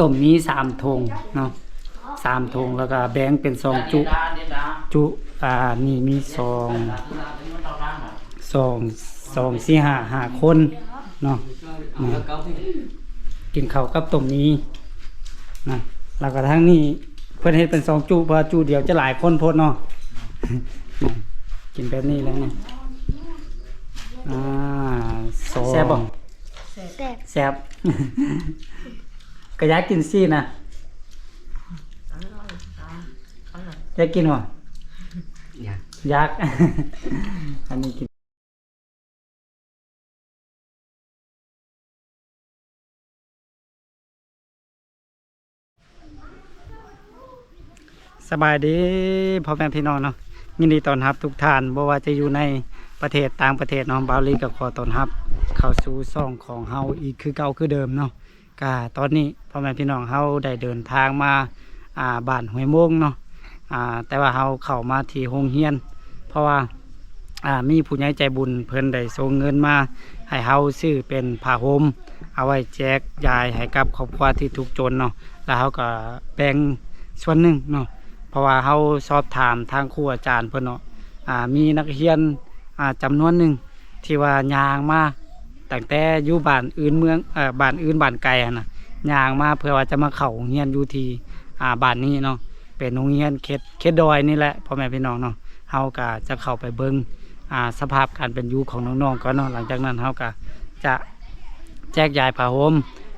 ต้มนี้สามธงเนาะสามธงแล้วก็แบ่งเป็นสองจุจุอ่านี่มีสองสองสองสี่ห้าห้าคนเนาะนี่กินข้าวกับต้มนี้นะแล้วก็ทั้งนี้เพื่อนเฮ็ดเป็นสองจุเพราะว่าจุเดียวจะหลายคนโพดเนาะนี่กินแบบนี้แล้วเนี่ยอ่าสองแซ่บบ่แซ่บ แซ่บก็อยากกินซี่นะอยากกินวะอยากอยาก อันนี้กินสบายดีพ่อแม่พี่น้องเนาะยินดีต้อนรับทุกท่านบ่ว่าจะอยู่ในประเทศต่างประเทศเนาะบาวลีกับขอต้อนรับ เข้าสู่ซ่องของเฮาอีกคือเก่าคือเดิมเนาะ ก็ตอนนี้พ่อแม่พี่น้องเฮาได้เดินทางมาอ่าบ้านห้วยโมงเนาะอ่าแต่ว่าเฮาเข้ามาที่โรงเรียน เพราะว่าอ่ามีผู้ใหญ่ใจบุญเพิ่นได้ส่งเงินมา ให้เฮาซื้อเป็นผ้าห่มเอาไว้แจกยายให้กับครอบครัวที่ทุกข์จนเนาะแล้วเฮาก็แบ่งส่วนหนึ่งเนาะเพราะว่าเฮาสอบถามทางครูอาจารย์เพิ่นเนาะอ่ามีนักเรียนอ่าจำนวนหนึ่งที่ว่ายางมา ตั้งแต่อยู่บ้านอื่นเมืองเอ่อบ้านอื่นบ้านไกลอะนะย่างมาเพื่อว่าจะมาเข้าโรงเรียนอยู่ที่อ่าบ้านนี้เนาะเป็นโรงเรียนเขตเขตดอยนี่แหละพ่อแม่พี่น้องเนาะเฮาก็จะเข้าไปเบิ่งอ่าสภาพการเป็นอยู่ของน้องๆก่อนเนาะหลังจากนั้นเฮาก็จะแจกยายผ้าห่ม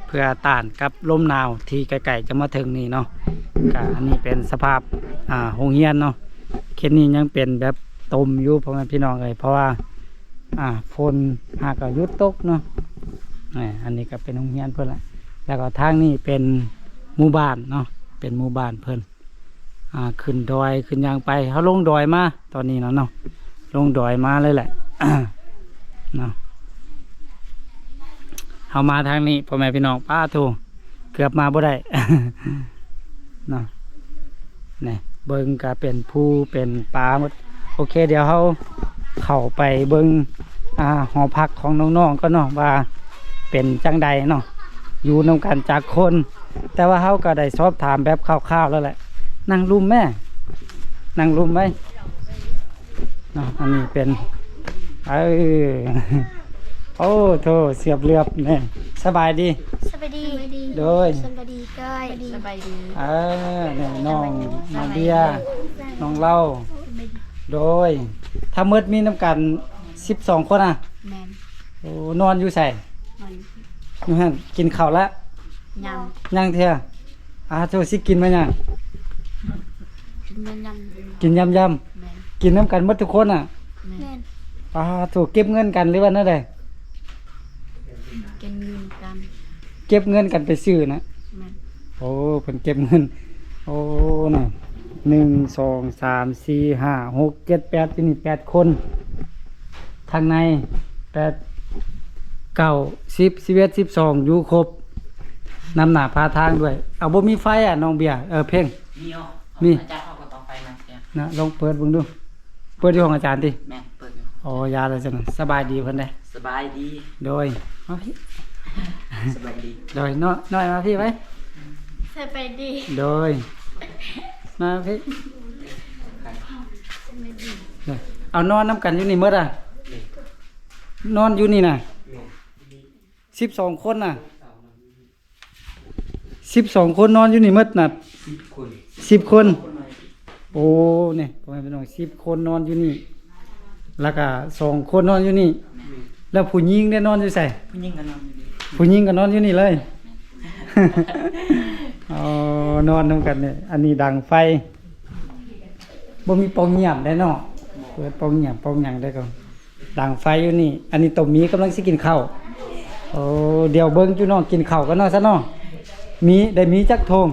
เพื่อต้านกับลมหนาวที่ไกลๆจะมาถึงนี่เนาะก็อันนี้เป็นสภาพอ่าโรงเรียนเนาะเขตนี้ยังเป็นแบบตมอยู่พ่อแม่พี่น้องเลยเพราะว่า อ่าฝนหาก็ยุดตกเนาะนี่อันนี้ก็เป็นโรงเรียนเพิ่นละแล้วก็ทางนี้เป็นหมู่บ้านเนาะเป็นหมู่บ้านเพิ่นอ่าขึ้นดอยขึ้นยางไปเขาลงดอยมาตอนนี้เนาะเนาะลงดอยมาเลยแหละเนาะเขามาทางนี้พ่อแม่พี่น้องป้าทูเกือบมาบ่ได้เนาะนี่เบิ่งก็เป็นผู้เป็นปลาหมดโอเค เดี๋ยวเขา เข้าไปเบิ่งอ่าหอพักของน้องๆก็เนาะว่าเป็นจังใดเนาะอยู่นำกันจากคน แต่ว่าเขาก็ได้สอบถามแบบคร่าวๆแล้วแหละนั่งรุมแม่นั่งรุมไหมเนาะอันนี้เป็นเออโอ้โถเสียบเรียบเนี่ยสบายดี สบายดีโดยสบายดีก้อยสบายดีเออเนี่ยน้องน้องเบียร์น้องเล่า โดยถ้ามืดมีน้ำกันสิบสองคนอะแมนโอ้นอนอยู่ใส่มันอยู่หันกินข้าวแล้วยยังเถอะอาโทสิกินมายังำกินยำยำกินยำยแมนำกินน้ำกันหมดทุกคนอะแมนอาถูกเก็บเงินกันหรือว่านั่นใดกินเงินกันเก็บเงินกันไปซื้อนะแมนโอ้เพิ่นเก็บเงิน โอ้น่ะ หนึ่งสองสามสี่ห้าหกเจ็ดแปดที่นี่แปดคน ทางในแปดเก้าสิบสิบเอ็ดสิบสองอยู่ครบนำหนาพาทางด้วย เอาบ่มีไฟอะน้องเบียร์เออเพ่ง มีอ๋อมี อาจารย์เขาก็ต้องไปมาเนี่ยนะลองเปิดเบิ่งดู เปิดที่ห้องอาจารย์ดิแม่เปิดอยู่อ๋อยาเลยจังสบายดีเพิ่นได้สบายดี โดยมาพี่สบายดี โดยน้อยน้อยมาพี่ไว้ สบายดี โดย มาพี่โดยเอานอนน้ำกันอยู่นี่เมื่ออะนอนอยู่นี่น่ะสิบสองคนน่ะสิบสองคนนอนอยู่นี่เมื่อน่ะสิบคนสิบคน โอ้เนี่ยพ่อแม่พี่น้องสิบคนนอนอยู่นี่ แล้วก็สองคนนอนอยู่นี่ แล้วผู้หญิงได้นอนอยู่ใส่ผู้หญิงกันนอนอยู่ดีผู้หญิงก็นอนอยู่นี่เลย อ๋อนอนนำกันเนี่ยอันนี้ดังไฟบ่มีปองเงียบได้เนาะเปิดปองเงียบปองหยังได้ก็ดังไฟอยู่นี่ อันนี้ตัวหมีกำลังสิกินข้าวโอ้เดี๋ยวเบิ่งจุนอกินข้าวกันเนาะซะเนาะมีได้มีจักทง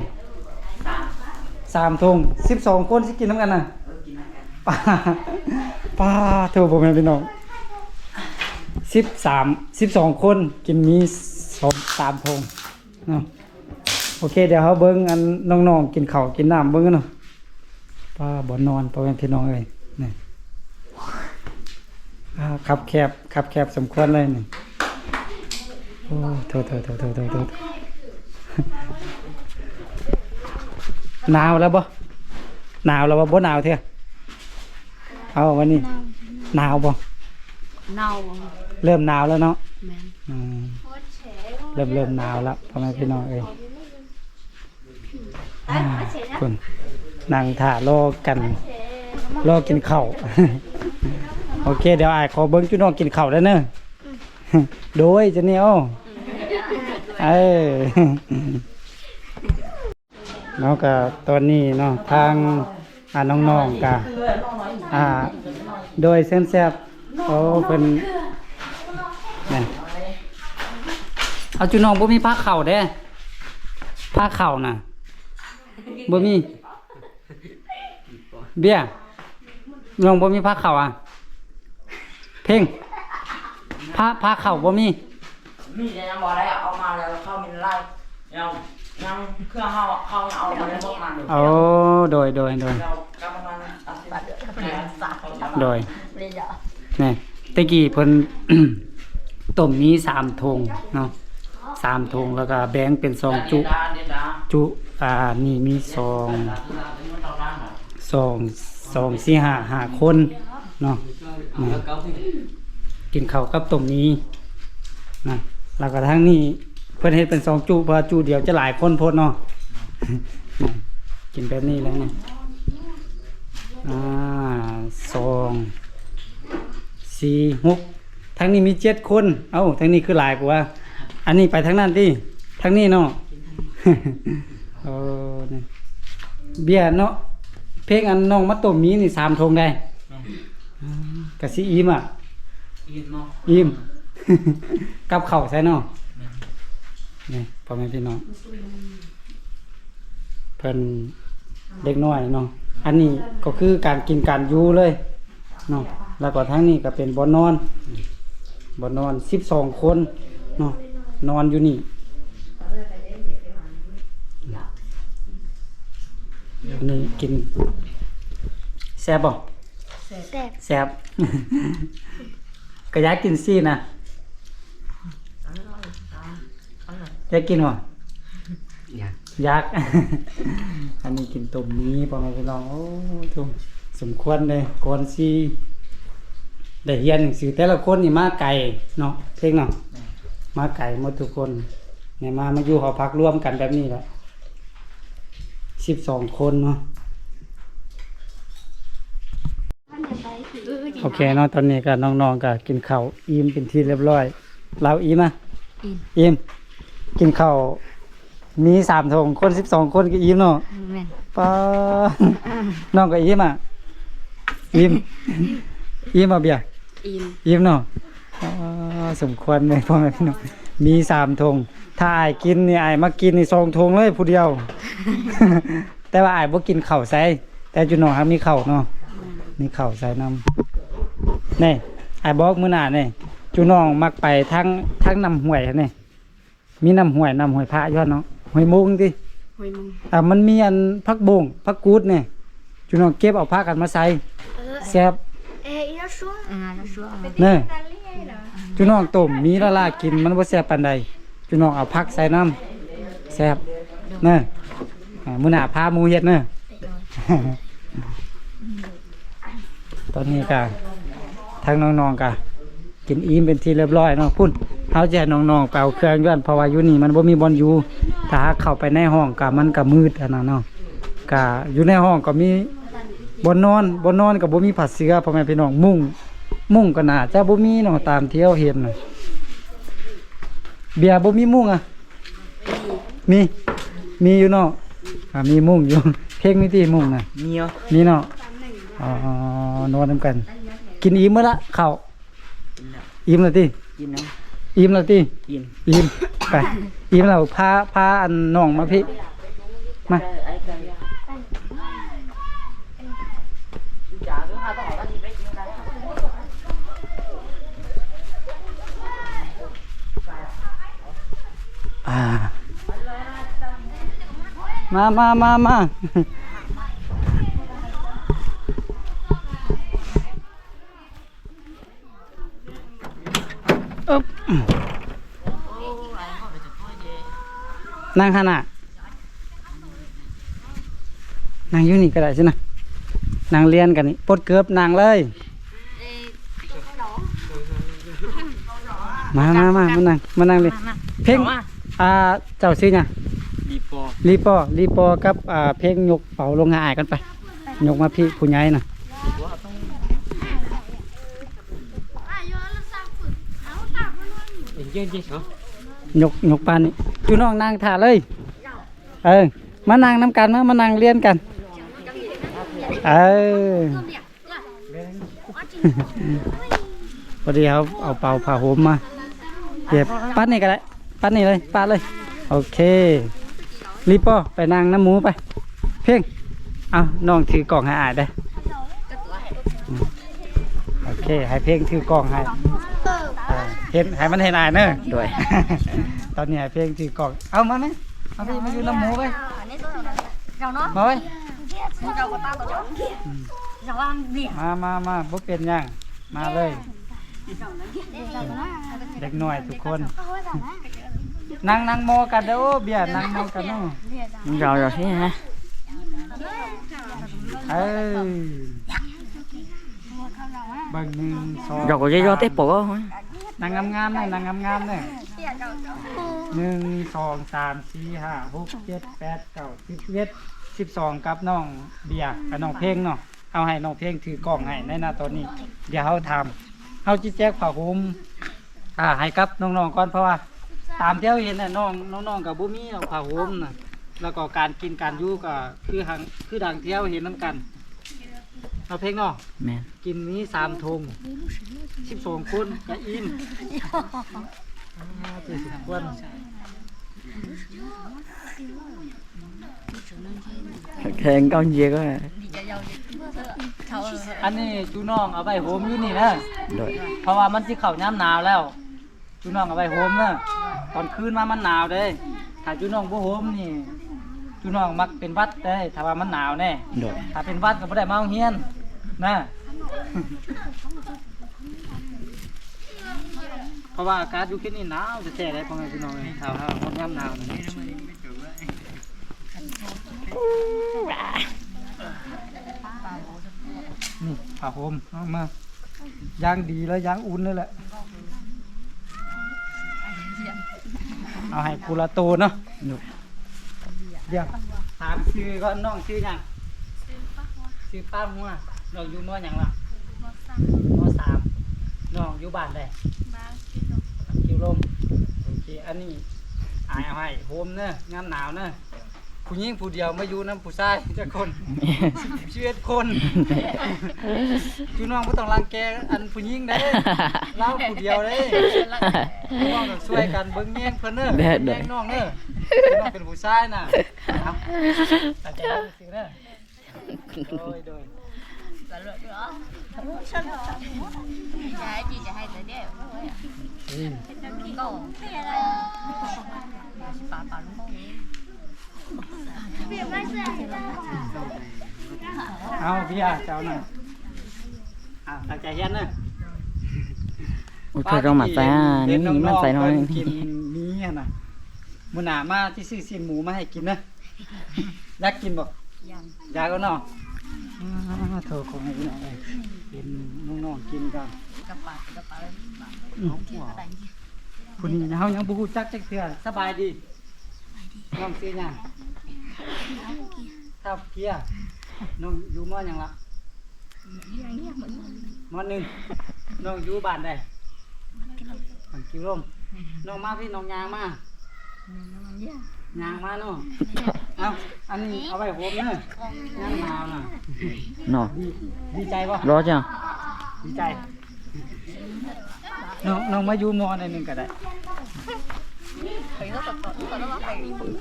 สามทงสิบสองคนสิกินน้ำกันน่ะป้าป้าเท่าผมแม่พี่น้องสิบสามสิบสองคนกินมีสองสามทงเนาะ โอเค เดี๋ยวเขาเบิ้งอันน้องๆกินข้าวกินน้ำเบิ้งกันเนาะป้าบ่นอนพ่อแม่พี่น้องเลยนี่อ่าขับแคบขับแคบสมควรเลยนี่โอ้โถโถโถโถโถโถหนาวแล้วบ่หนาวแล้วบ่บ่หนาวเถอะเอาวันนี้เน่าหนาวบ่เน่าเริ่มหนาวแล้วเนาะแม่นอืมเริ่มเริ่มหนาวแล้วพ่อแม่พี่น้องเอ้ย อ่าคุณนั่งถ่ารอกันรอกินข้าว โอเค เดี๋ยวอายขอเบิ้งจุน้องกินข้าวแล้วเนอะโดยจะเนี่ยโอ้เออเนาะก็ตอนนี้เนาะทางอ่าน้องๆกะอ่า โดยเส้นแซบโอ้เป็นเนี่ยเอาจุน้องบ่มีผ้าเข่าเด้ผ้าเข่าน่ะ บ่มี เบี้ยน้องบ่มีผ้าเข่าอะ เพ่งผ้าผ้าเข่าบ่มีมีแต่ยังบอกได้เอามาแล้วเข้ามีไล่ยังยังเครื่องเข้าเข้าเอามาแล้วพวกมันโอ้โดยโดยโดยเรากำลังตัดสินใจโดยนี่ตะกี้เพิ่นต้มมีสามธงเนาะสามธงแล้วก็แบ่งเป็นสองจุเดี๋ยวดาจุ อ่านี่มีสองสองสองสี่ห้าห้าคนเนาะกินข้าวกับต้มนี้นะแล้วก็ทั้งนี้เพิ่อนเฮ็ดเป็นสองจุเพราะจุเดียวจะหลายคนโพดเนาะกินแบบนี้แล้วเนี่ยอ่าสองสี่หกทั้งนี้มีเจ็ดคน เอ้าทั้งนี้คือหลายกว่า อันนี้ไปทั้งนั้นดิทั้งนี้เนาะ โอ้นี่เบียร์เนาะเพลงอันน้องมาต้มมีนี่สามทงได้อ่ากะสิอิ่มอะ อินเนาะอิ่ม กับข้าวใส่เนาะนี่พ่อแม่พี่น้องเพิ่นเด็กน้อยเนาะอันนี้ก็คือการกินการอยู่เลยเนาะแล้วก็ทั้งนี้ก็เป็นบ่อนนอนบ่อนนอนสิบสองคนเนาะนอนอยู่นี่อั นนี้กินแซ่บบ่แซ่บแซ่บ ก็อยากกินซี่นะอยากกินบ่อยากอันนี้กินต้มนี้พ่อแม่พี่น้องโอ้ทุกสมควรเลยก่อนสิได้เรียนหนังสือแต่ละคนนี่มาไกลเนาะเพลงเนาะมาไกลหมดทุกคนเนี่ยมามาอยู่หอพักร่วมกันแบบนี้แหละ สิบสองคนเนาะโอเคเนาะตอนนี้ก็น้องๆก็กินข้าวอิ่มเป็นที่เรียบร้อย เราอิ่มอะอิ่มอิ่มกินข้าวมีสามถงคนสิบสองคนก็อิ่มเนาะแม่นป้าน้องก็อิ่มอะอิ่มอิ่มอะเบียร์อิ่มอิ่มเนาะอ่าสมควรเลยพ่อแม่พี่น้องมีสามถง ถ้าอายกินนี่อายมากินนี่สองถงเลยผู้เดียว แต่ว่าอายบ่กินข้าวใส่แต่จุน้องครับมีข้าวเนาะมีข้าวใส่น้ำนี่ไอ้บอกมื้อหน้านี่จูน้องมักไปทั้งทั้งน้ำห้วยนี่มีน้ำห้วยน้ำห้วยพระอยอดเนาะห้วยมุงติหอยมึงอ่ามันมีอันผักบงผักกูดนี่จูน้องเก็บเอาผ้ากันมาใส่แซ่บเอ๊ะอีช่วงอ่าช่วงเน่จูน้องต้มมีละลากินมันบ่แซ่บปานใด จูน้องเอาผักใส่น้ำแซ่บเน่อ่ามื้อหน้าพาหมูเฮ็ดเน่ตอนนี้ก็ทางน้องๆก็กินอิ่มเป็นที่เรียบร้อยเนาะพุ่นเขาจะให้น้องๆไปเอาเครื่องย้อนเพราะว่าอยู่นี่มันบ่มีบอลอยู่ถ้าหากเข้าไปในห้องก็มันก็มืดอันนั้นเนาะก็อยู่ในห้องก็มีบนนอนบนนอนก็บ่มีผัดเสือพ่อแม่พี่น้องมุ้งมุ้งก็น่าจะบ่มีเนาะตามที่เราเห็นน่ะ เบียร์บ่มีมุ้งอะ มี มีอยู่เนาะอ่ามีมุ้งอยู่ เพลงมีที่มุ้งน่ะ มีเหรอนี่เนาะ อ๋อนอนนำกัน กินอิ่มเมื่อละข้าวอิ่มแล้วติกินนะอิ่มแล้วติกินอิ่มไป อิ่มแล้วพาพาอันน้องมาพี่ มา ไอ้กันจ๋าคือพาต้องออกกันทีไปกินกัน อ่า มามามามาอึ๊บนั่งขนาดนางอยู่นี่ก็ได้ใช่นะนางเรียนกันนี่ปลดเกือบนางเลย มามามามานั่งมานั่งเลย เพลง อ่าเจ้าซื้อหยังดีปอรีปอรีปอกับอ่าเพลงยกเป่าลงหาอายกันไปยกมาพี่ผู้ใหญ่น่ะยกยกปานนี่จูน้องนางถ่าเลย เออมานั่งน้ำกันมา มานั่งเรียนกัน เออพอดีเขาเอาเป่าผ้าห่มมาเก็บปัดนี่ก็ได้ ปัดนี่เลยปัดเลย โอเครีบปอไปนั่งน้ำหมูไป เพ่งเอาน้องถือกล่องให้อายได้อโอเค ให้เพ่งถือกล่องให้เออเห็นให้มันเห็นอายเนอะด้วย ตอนนี้ให้เพ่งถือกล่อง เอามาไหมเอาไปมาอยู่น้ำหมูไปมาไว้มามามาบ่เป็นหยังมาเลย เด็กหน่อยทุกคน นั่งนั่งโมอกันเด้อโอ้เบียร์นั่งโมอกันเนาะ rồi rồi thế hả เอ้ยเบิ่งหนึ่งสอง rồi có dây do tiếp bộ hả นั่งงามๆเลยนั่งงามๆเลยหนึ่งสองสามสี่ห้าหกเจ็ดแปดเก้าสิบเอ็ดสิบสองกับน้องเบียร์กับน้องเพลงเนาะเอาให้น้องเพลงถือกล่องให้ในหน้าตอนนี้ เดี๋ยวเขาทำเขาจิแจกผ้าห่มอ่าให้กับน้องๆก่อนเพราะว่า ตามที่เราเห็นน่ะน้องน้องๆกับบุมีเอาผ้าห่มน่ะแล้วก็การกินการอยู่ก็คือหังคือดังที่เราเห็นน้ำกันเอาเพลงเนาะ mẹ กินนี้สามธงสิบสองคนจะอิ่มเจ็ดสิบคน khen con gì có อันนี้จูน้องเอาไปโฮมอยู่นี่นะ rồi เพราะว่ามันสิเข้าย้ำหนาวแล้ว จูน้องเอาไปโฮมนะตอนคืนมามันหนาวเด้ ถ้าจูน้องบ่โฮมนี่จูน้องมักเป็นหวัดเด้ถ้าว่ามันหนาวแน่ rồi ถ้าเป็นหวัดก็บ่ได้มาโรงเรียนนะเพราะว่าอากาศอยู่ที่นี่หนาวจะแท้ๆเลยพ่อแม่พี่น้องเอ้ยถ้าว่าคนย้ำหนาวนี่นี่ผ้าห่มเอามาย่างดีแล้วย่างอุ่นเลยแหละ เอาให้กูละโตเนาะ rồi เดี๋ยวถามชื่อก่อนน้องชื่อหยังชื่อป้าหัวน้องอยู่มอหยังล่ะมสามน้องอยู่บ้านใดคิวลมโอเคอันนี้อายเอาให้โฮมเนอะงามหนาวเนอะ ผู้หญิงผู้เดียวมาอยู่น้ำผู้ชายจะคน ชีวิตคนจูน้องไม่ต้องรังแกอันผู้หญิงเด้เล่าผู้เดียวเด้น้องต้องช่วยกันเบิ่งแย่งเพิ่นเด้อได้ได้แย่งน้องเด้อน้องเป็นผู้ชายน่ะครับตั้งใจเบิ่งสิเด้อโดยโดยเอา พี่อาเจ้าหน่อยอะตั้งใจเฮียนเด้อ ôi trời đâu mà ta เห็น nếu น้อง như ๆ mà phải เพิ่ nói นกินนี้อะน่ะมื้อหน้ามาที่ซื้อซีนหมูมาให้กินนะอยากกินบ่อยากก็เนาะอ่าโทรของให้พี่น้องเอ้ยเป็นน้องๆกินกันอืมผู้นี้เฮายังบ่ฮู้จักจักเทื่อสบายดีน้องชื่อหยัง ทับเกียร์น้องอยู่มอหยังล่ะมอหนึ่งน้องอยู่บ้านใดมันกิ้วลมน้องมาพี่น้องยางมายางมาเนาะเอาอันนี้เอาไว้โหมเนอะยางหนาวน่ะ nó ดีดีใจป่ะ đó chưa ดีใจน้องน้องมาอยู่มอในหนึ่งก็ได้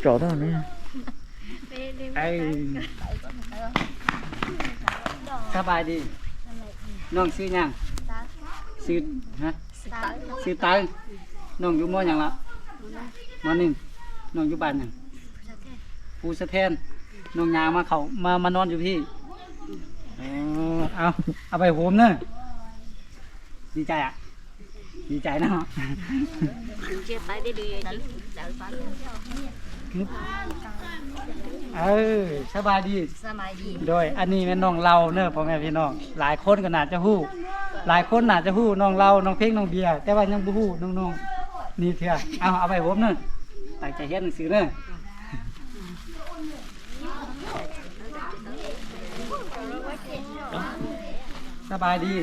rõ đó nữa ไอ้สบายดี น้องซื้อหยังซื้อฮะซื้อตังน้องอยู่มอหยังละมอหนึ่งน้องอยู่บ้านหยังภูสะเทนน้องยางมาเขามามานอนอยู่พี่เออเอาเอาไปโหมเนอะดีใจอะ ดีใจเนาะ Chia tay đi đi chứ. Đợi phải. เออสบายดี สบายดีโดยอันนี้เป็นน้องเราเนอะพ่อแม่พี่น้อง หลายคนก็น่าจะฮู้ หลายคนน่าจะฮู้น้องเราน้องเพ่งน้องเบียร์แต่ว่ายังบ่ฮู้น้องๆนี่เถอะเอาเอาไปผมเนอะตั้งใจเรียนหนังสือเนอะสบายดี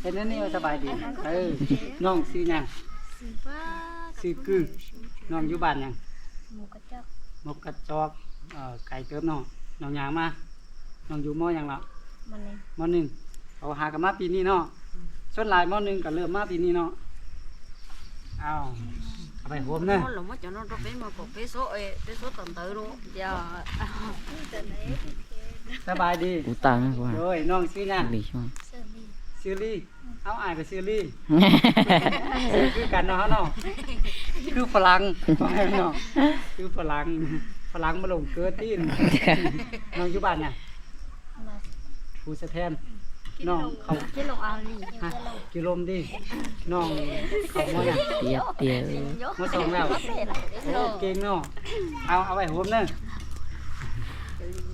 เห็นนั่นนี่ว่าสบายดีเออน้องซื้อหยังสิบ้าซื้อคือน้องอยู่บ้านหยังหมูกระ จอกมกกระจอกเอ่อไก่เติมน้องน้องหยางมาน้องอยู่มอหยังละมันเลยมหนึ่งเอาหากันมาปีนี้เนาะส่วนหลายมหนึ่งก็เริ่มมาปีนี้เนาะเอาเอาไปโหมเนอะ nó là mất cho nó nó bé mà có bé số ê bé số tuần tự luôn giờ สบายดี กูตังค์กว่าโดยน้องชื่อหยัง ดีช่วงเซอร์ลี่ ชื่อลี่เอาอ่านกับชื่อลี่ชื่อคือกันเนาะเนาะคือฝรั่งเนาะคือฝรั่งฝรั่งมาลงเกิดที่นน้องอยู่บ้านเนี่ยมาผู้สะแทนน้องเขาที่ลงอาลีฮะกิโลมดิน้องเขามอเนี่ยเตียเตียมาส่งแล้วโอ้เก่งเนาะเอาเอาไปโหมเนอะ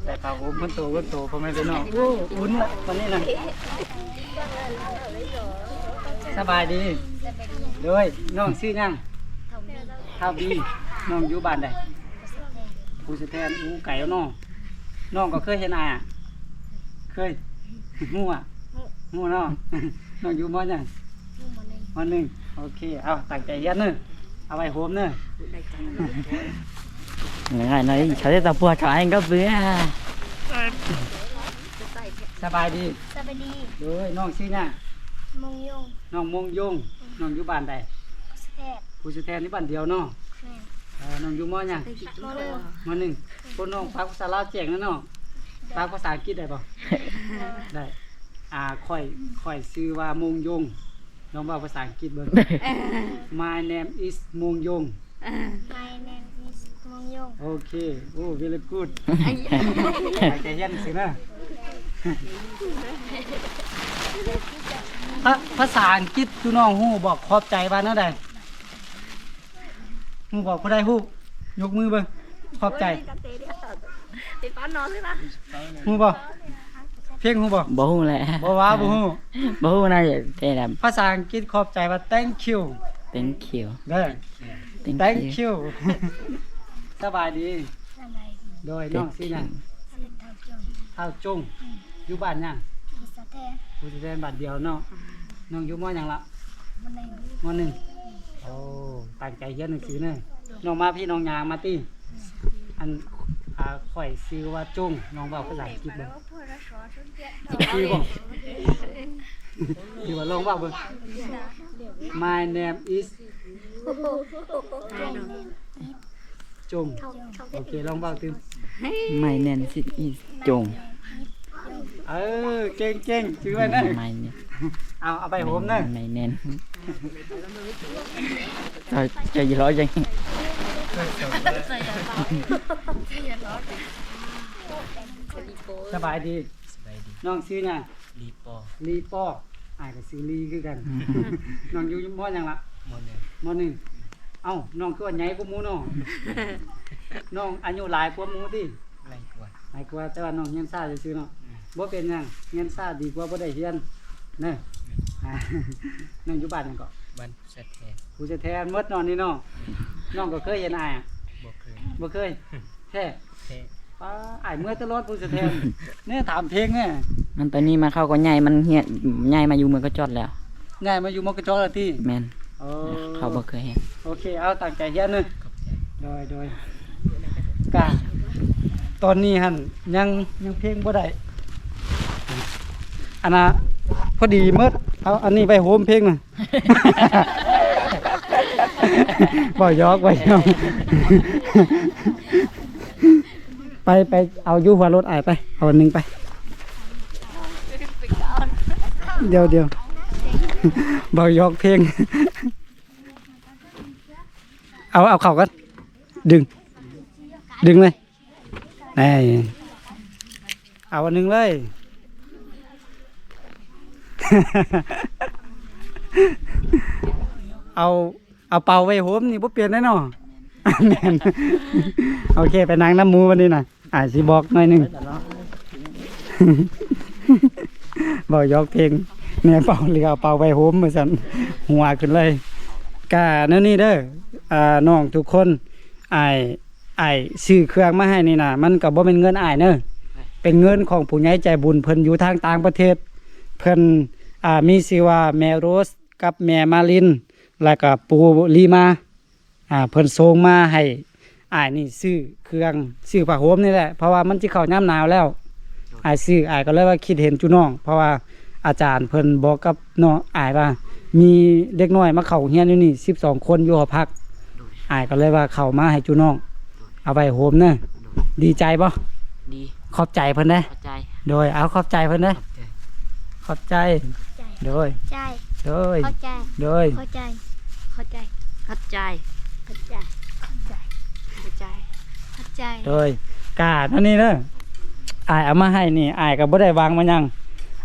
แต่ปลาโหมคนโตคนโตเพ่อแม่พี่น้องโอ้อุ่นละวันนี้นะสบายดีเลยน้องชื่อยังข้าวดีน้องอยู่บ้านใดผู้สะแทนอู้ไก่น้องน้องก็เคยเห็นอะเคยงูอะงูเนาะน้องอยู่มอยังมันเลยมอหนึ่งโอเคเอาตั้งใจเรียนเนอะเอาไปโหมเนอะ ngày này cháu sẽ tập bùa cho anh cấp với สบายดีสบายดีโดยน้องชื่อหยังมงยงน้องมงยงน้องอยู่บ้านใดสแตทผู้สะแทนนี่บ้านเดียวเนาะแม่เออน้องอยู่มอยังมอเลยมอหนึ่งคนน้องพักภาษาลาวแจ้งนะเนาะพักภาษาอังกฤษได้ป่ะได้อ่าค่อยค่อยชื่อว่ามงยงน้องว่าภาษาอังกฤษเบิ่ง My name is มงยง My name is มงยงโอเค โอ้ very good ตั้งใจเรียนสินะภาภาษาอังกฤษพี่น้องฮู้บอกขอบใจว่าแนั่นใดฮู้บอกผู้ใดฮู้ยกมือเบิ่งขอบใจ thì phải nói thế ta ฮู้บ่เพียงฮู้บ่ bố lẽ บ่ว่าบ่ฮู้ bố này đây là ภาษาอังกฤษขอบใจว่า thank you thank you เด้อ thank, thank you you สบายดีสบายดีโดยน้องสิหยังทะเลเท่าจงเท่าจงอยู่บ้านหยังที่สแตทผู้ที่เรียนบ้านเดียวเนาะน้องอยู่มอหยังละมันเลยมหนึ่งโอ้ตั้งใจเรียนหนังสือเนอะน้องมาพี่น้องยางมาตีอันอ่าข่อยซื้อว่าจงน้องบอกภาษาอังกฤษเบิ่งคือบอกคือว่าลองว่าเบิ่ง My name is จง โอเคลองว่าตื่น my name is chồng เออเก่งเก่งชื่อไว้นะ my name เอาเอาไปโหมเนอะ my name thôi cho gì lỗi vậy สบายดี น้องซื้อเนี่ยงลีปอลีปออ่านก็ซื้อลีคือกัน น้องอยู่มอหยังละมอหนึ่งมหนึ่ง เอ้าน้องคือว่าใหญ่กว่าหมูเนาะน้องอายุหลายกว่าหมูติไล่กว่าหลายกว่าแต่ว่าน้องเรียนซ่าซื่อๆเนาะบ่เป็นหยังเรียนซ่าดีกว่าบ่ได้เรียนเด้ออ่าน้องอยู่บ้านหยังก็บ้านเสถียรผู้จะแทนหมดนอนนี่เนาะน้องก็เคยเห็นอายอะบอกเคยบ่เคยแท้เทป้าอายเมื่อตลอดผู้จะแทนเนี่ยถามเพลงเนี่ยมันตัวนี้มาเข้าก็ใหญ่มันเหี้ยใหญ่มาอยู่มือก็จอดแล้วง่ายมาอยู่มอกระจอกแล้วที่แม่น โอ้เขาบ่เคยเห็นโอเคเอาตั้งใจเรียนเนึขอบใจโดยโดยกะตอนนี้หันยังยังเพลงบ่ได้อันน่ะพอดีเมื่อเอาอันนี้ไปโฮมเพลงน่ะ บ่ยอกบ่ยอกไปไปเอาอยู่หัวรถไอายไป เอาอันหนึงไป เดี๋ยวเดี๋ยวบ่ยอกเพลง เอาเอาเข่ากันดึง ดึงเลยนี่เอาอันหนึงเลย เอาเอาเป่าไว้โหมนี่บ่เปลี่ยนแน่นอนแม่นโอเคไปนางน้ำมูวันนี้นะอาสิบอกหน่อยหนึ่งบอกยกเพลงแม่ยเป่าเรือเป่าไปโฮมมาสันหัวขึ้นเลยกาเนั่นนี่เด้อ อ่าน้องทุกคนอายอายซื้อเครื่องมาให้นี่นะมันก็บ่เป็นเงินอายเนอะเป็นเงินของผู้ใหญ่ใจบุญเพิ่นอยู่ทางต่างประเทศ เพิ่นอ่ามีชื่อว่าแม่โรสกับแม่มาลิน แล้วก็ปูลีมาอ่าเพิ่นส่งมาให้อายนี่ซื้อเครื่องซื้อผ้าห่มนี่แหละเพราะว่ามันสิเข้ายามหนาวแล้วอายซื้ออายก็เลยว่าคิดเห็นจุน้อง เพราะว่าอาจารย์เพิ่นบอกกับน้องอายว่า มีเด็กน้อยมาเข้าเฮียนอยู่นี่12คนอยู่หอพัก อายก็เลยว่าเข้ามาให้จุน้อง เอาไว้โฮมเนอะดีใจบ่ดีขอบใจเพิ่นเด้อเข้าใจโดยเอาขอบใจเพิ่นเด้อขอบใจใจ โดย ใจโดย เข้าใจโดย เข้าใจเข้าใจเข้าใจเข้าใจเข้าใจเข้าใจเข้าใจโดยกาดอันนี้เด้ออายเอามาให้นี่อายก็บ่ได้วางมาหยัง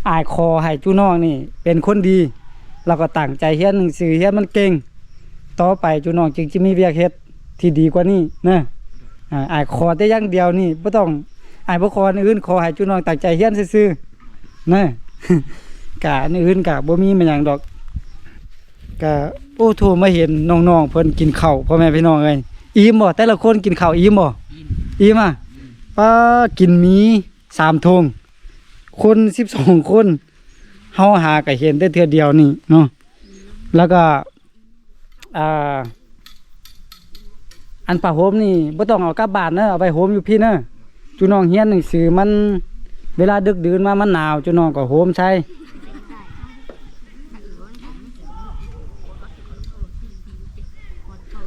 อายคอให้จุน้องนี่ เป็นคนดี เราก็ตั้งใจเฮียนหนังสือเฮียนมันเก่ง ต่อไปจุน้องจึงจะมีเวียกเฮ็ดที่ดีกว่านี้นะอ่าอายขอแต่อย่างเดียวนี่บ่ต้องอายบ่ขออันอื่นขอให้จุน้องตั้งใจเฮียนซื่อๆนะกะอันอื่นกะบ่มีมันหยังดอกกะโอ้โทรมาเห็นน้องๆเพิ่นกินข้าวพ่อแม่พี่น้องเอ้ยอิ่มบ่แต่ละคนกินข้าวอิ่มบ่อิ่มอะป้ากินหมีสามทงคน12คนเฮาหาก็เห็นได้เทื่อเดียวนี่เนาะแล้วก็ อันผ้าห่มนี่บ่ต้องเอากลับบ้านเนอะเอาไปห่มอยู่พี่เนอะจุน้องเฮียนหนังสือมัน เวลาดึกดื่นมามันหนาวจุน้องก็ห่มใช้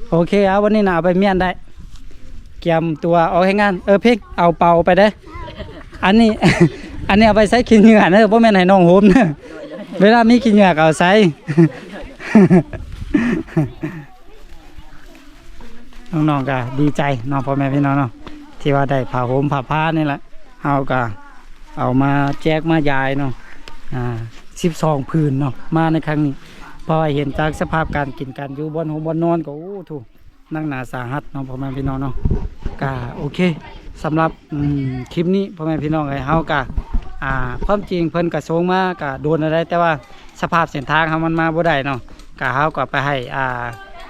โอเคเอาวันนี้น่ะเอาไปเมียนได้ เกียมตัวเอาให้งาน เออเพ่งเอาเป่าไปได้ อันนี้ อันนี้เอาไปใช้กินเหงื่อเนอะบ่แม่นให้น้องโหมเนอะเวลามีกินเหงื่อก็เอาใส่ น้องๆก็ดีใจน้องพ่อแม่พี่น้องเนาะที่ว่าได้ผ้าห่มผ้าผ้านี่แหละเฮาก็เอามาแจกมายายเนาะอ่า12ผืนเนาะมาในครั้งนี้พราะว่าเห็นจากสภาพการกินกันอยู่บนหัวบนนอนก็โอ้ถูกนั่งหนาสาหัสเนาะพ่อแม่พี่น้องเนาะก็โอเคสำหรับคลิปนี้พ่อแม่พี่น้องไอ้เฮาก็อ่าความจริงเพิ่นก็ส่งมาก็โดนอะไรแต่ว่าสภาพเส้นทางเฮามันมาบ่ได้เนาะ ก็เฮาก็ไปให้อ่า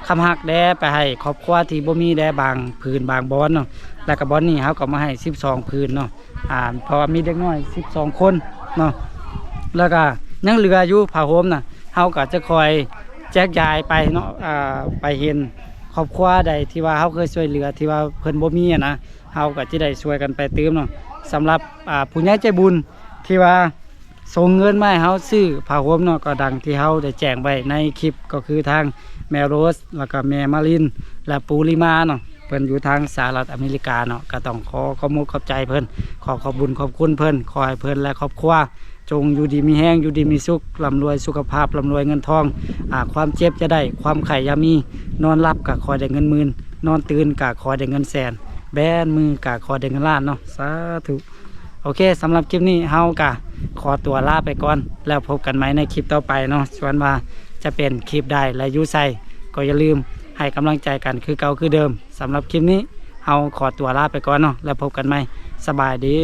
คำหักแด้ไปให้ครอบครัวที่บ่มีแด้บางผืนบางบอนเนาะแล้วก็บอนนี่เขาก็มาให้ 12ผืนเนาะอ่าเพราะว่ามีเด็กน้อย 12 คนเนาะแล้วก็ยังเหลืออยู่ผ้าห่มน่ะเฮาก็จะคอยแจกจ่ายไปเนาะอ่าไปเห็นครอบครัวใดที่ว่าเฮาเคยช่วยเหลือที่ว่าเพิ่นบ่มีอะนะเฮาก็จะได้ช่วยกันไปเติมเนาะสำหรับอ่าผู้ใหญ่ใจบุญที่ว่า ส่งเงินมาให้เฮาซื้อผ้าห่มเนาะก็ดังที่เฮาได้แจ้งไว้ในคลิปก็คือทางแมโรส แล้วก็แม่มาริน และปูริมาเนาะเพิ่นอยู่ทางสหรัฐอเมริกาเนาะก็ต้องขอขอมุณขอบใจเพิ่นขอขอบบุญขอบคุณเพิ่นขอให้เพิ่นและครอบครัวจงอยู่ดีมีแห้งอยู่ดีมีสุขร่ำรวยสุขภาพร่ำรวยเงินทองอ่าความเจ็บจะได้ความไข่ยามี นอนหลับก็ขอยได้เงินหมื่นนอนตื่นก็ขอยได้เงินแสน แบนมือก็ขอยได้เงินล้านเนาะสาธุ โอเคสำหรับคลิปนี้เฮากะขอตัวลาไปก่อน แล้วพบกันไหมในคลิปต่อไปเนาะส่วนว่าจะเป็นคลิปใดและยูใส่ก็อย่าลืมให้กำลังใจกันคือเก่าคือเดิมสำหรับคลิปนี้เฮาขอตัวลาไปก่อนเนาะแล้วพบกันไหมสบายดี